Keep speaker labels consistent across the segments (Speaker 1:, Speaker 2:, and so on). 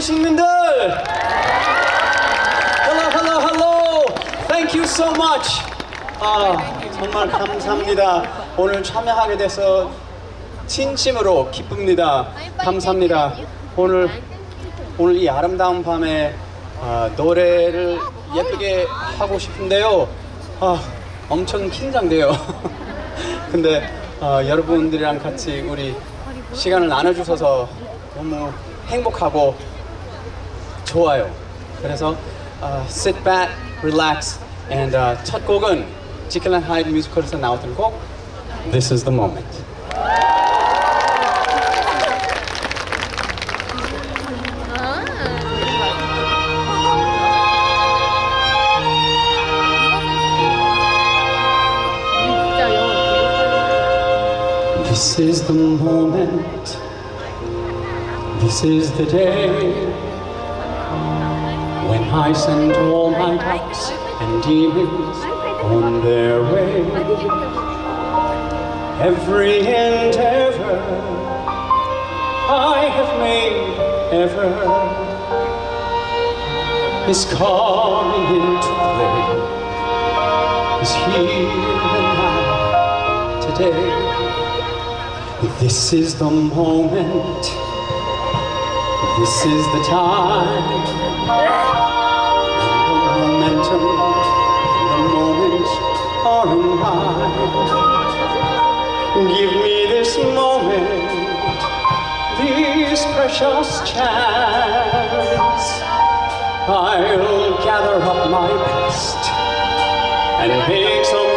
Speaker 1: 시민들. Hello, hello, hello. Thank you so much. 아 정말 감사합니다. 오늘 참여하게 돼서 진심으로 기쁩니다. 감사합니다. 오늘 오늘 이 아름다운 밤에 아, 노래를 예쁘게 하고 싶은데요. 아, 엄청 긴장돼요. 근데 아, 여러분들이랑 같이 우리 시간을 나눠주셔서 너무 행복하고 좋아요. 그래서 아, sit back, relax, and 아, 첫 곡은 지킬란 하이드 뮤지컬에서 나왔던 곡 This is the moment.
Speaker 2: 진짜 영어
Speaker 1: This is the moment. This is the day when I send all my doubts and demons on their way. Every endeavor I have made ever is coming into play. Is here and now today. This is the moment. This is the time. Momentum, the moments are mine. Give me this moment, this precious chance. I'll gather up my best and make some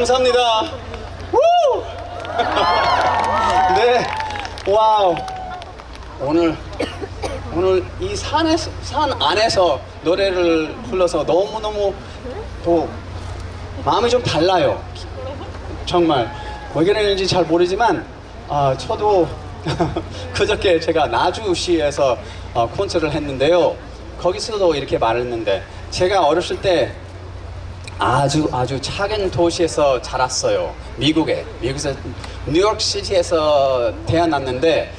Speaker 1: 감사합니다. 우! 네, 와우. 오늘 오늘 이 산에 산 안에서 노래를 불러서 너무 너무 또 마음이 좀 달라요. 정말 왜 그랬는지 잘 모르지만 아, 저도 그저께 제가 나주시에서 어, 콘서트를 했는데요. 거기서도 이렇게 말했는데 제가 어렸을 때 아주 아주 작은 도시에서 자랐어요. 미국에 미국에서 뉴욕 시티에서 태어났는데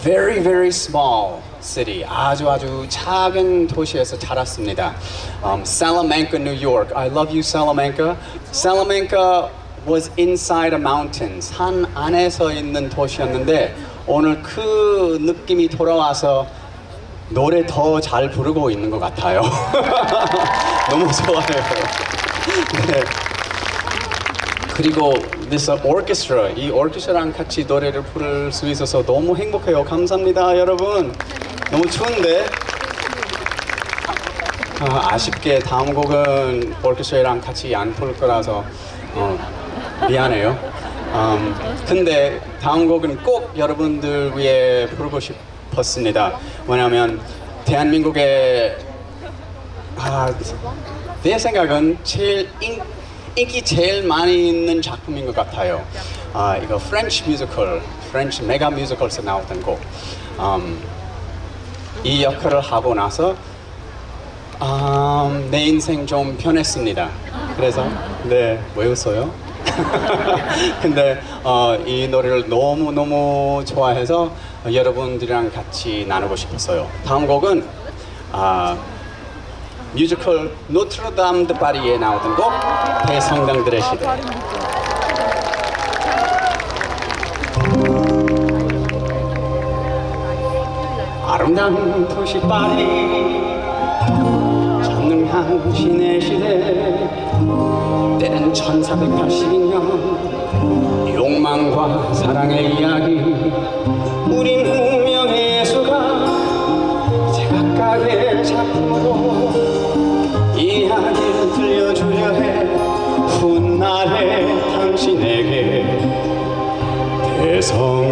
Speaker 1: very very small City 아주 아주 작은 도시에서 자랐습니다. Um, Salamanca, New York. I love you, Salamanca. Salamanca was inside a mountain. 산 안에서 있는 도시였는데 오늘 그 느낌이 돌아와서 노래 더 잘 부르고 있는 것 같아요. 너무 좋아요. 네. 그리고 this orchestra, 이 오케스트라랑 같이 노래를 부를 수 있어서 너무 행복해요. 감사합니다, 여러분. 너무 추운데. 아, 아쉽게 다음 곡은 오케스트라랑 같이 안 부를 거라서 어, 미안해요. 음, 근데 다음 곡은 꼭 여러분들 위해 부르고 싶 었습니다. 왜냐하면 대한민국의 아, 내 생각은 제일 인, 인기 제일 많이 있는 작품인 것 같아요. 아, 이거 프렌치 뮤지컬, 프렌치 메가 뮤지컬에서 나왔던 곡. 음, 이 역할을 하고 나서 음, 내 인생 좀 변했습니다. 그래서 네, 왜 웃어요? 근데 어, 이 노래를 너무 너무 좋아해서 여러분들이랑 같이 나누고 싶었어요. 다음 곡은 아, 뮤지컬 노트르담 드 파리에 나오던 곡 대성당들의 시대. 아름다운 도시 파리 전능한 신의 시대 때는 1482년 욕망과 사랑의 이야기 우린 운명의 예수가 제각각의 작품으로 이야기를 들려주려 해. 훗날의 당신에게 대성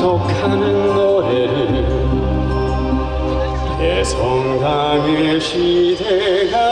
Speaker 1: 약속하는 노래를 대성당의 시대가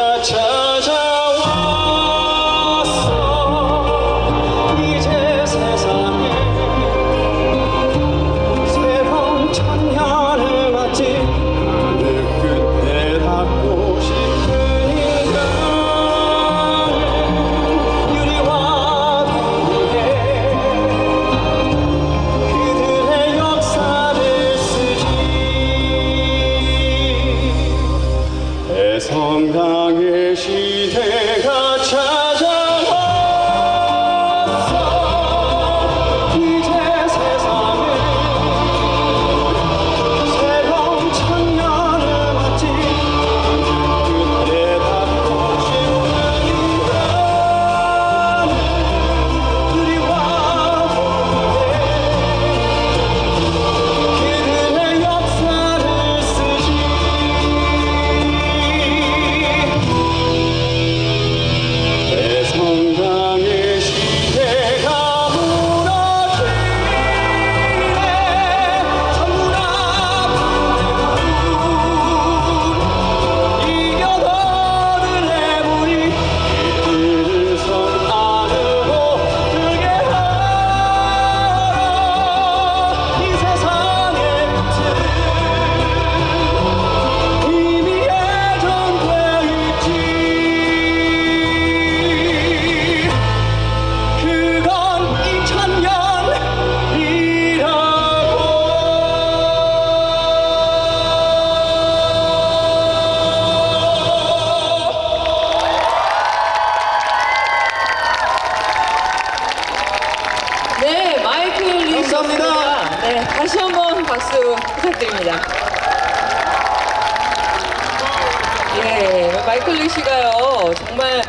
Speaker 2: 마이클 리 씨가요, 정말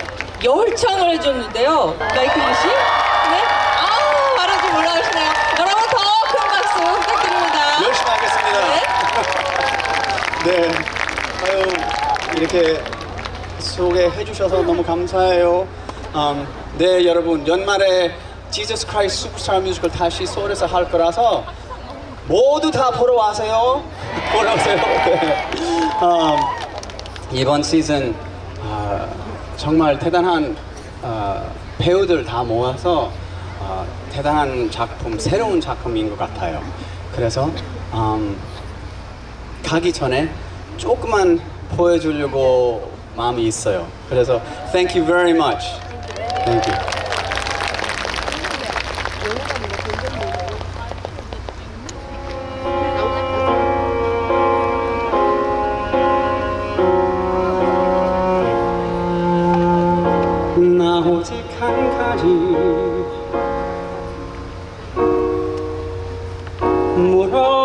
Speaker 2: 열창을 해줬는데요. 마이클 씨? 네? 아, 말하지 올라가시네요. 여러분 더 큰 박수 부탁드립니다.
Speaker 1: 열심히 하겠습니다.
Speaker 2: 네.
Speaker 1: 네. 아유, 이렇게 소개해 주셔서 너무 감사해요. 음, 네, 여러분. 연말에 지저스 크라이스트 슈퍼스타 뮤지컬 다시 서울에서 할 거라서 모두 다 보러 와세요. 보러 오세요. 네. 음, 이번 시즌 아, 정말 대단한 아, 배우들 다 모아서 아, 대단한 작품, 새로운 작품인 것 같아요. 그래서 음, 가기 전에 조금만 보여주려고 마음이 있어요. 그래서 thank you very much. Thank you. 한 가지. 물어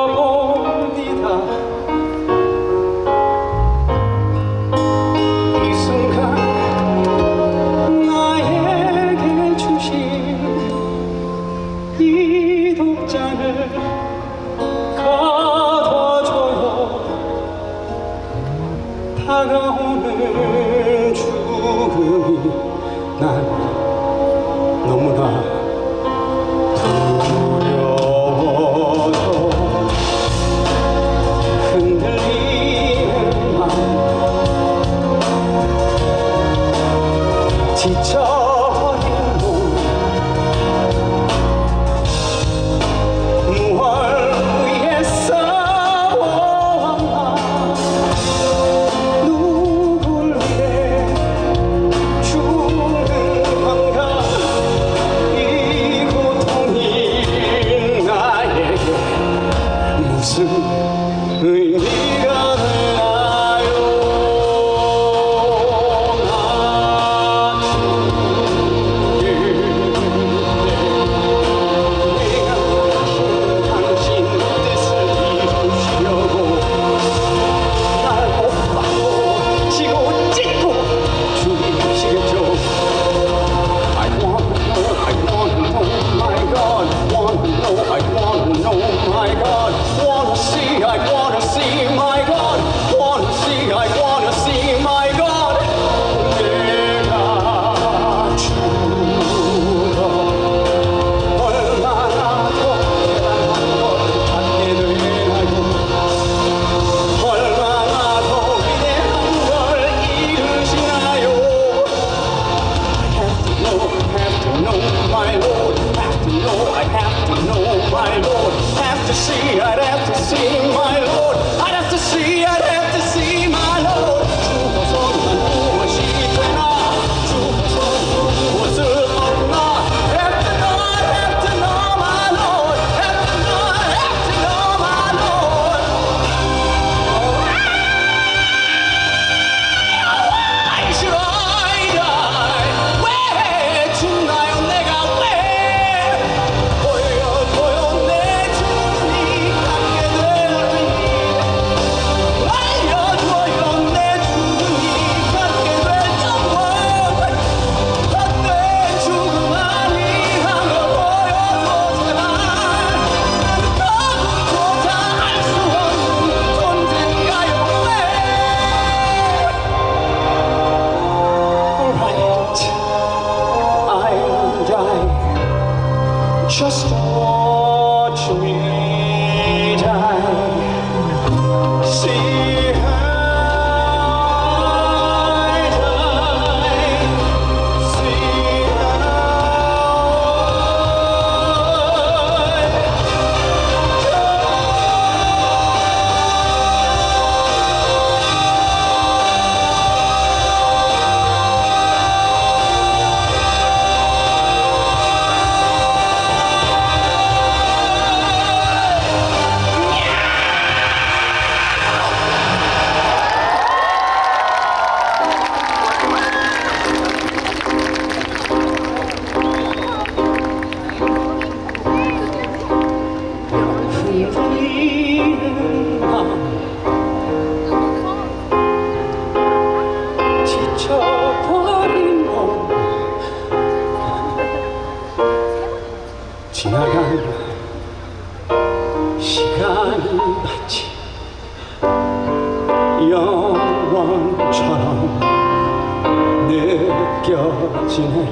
Speaker 1: 지내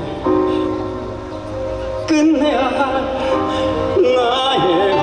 Speaker 1: 끝내야 할 나의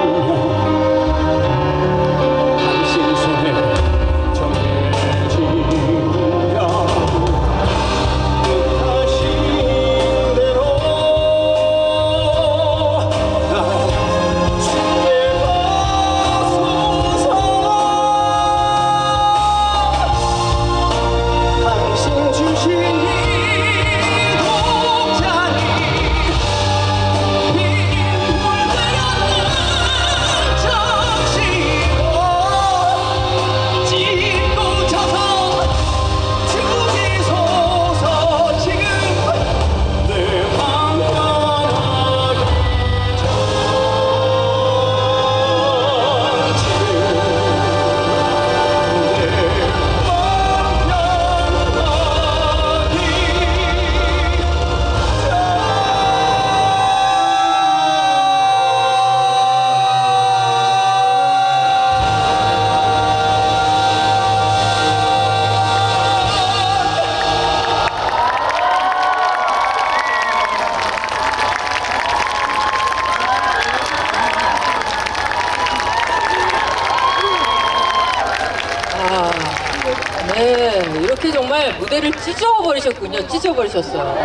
Speaker 2: 멈췄어요.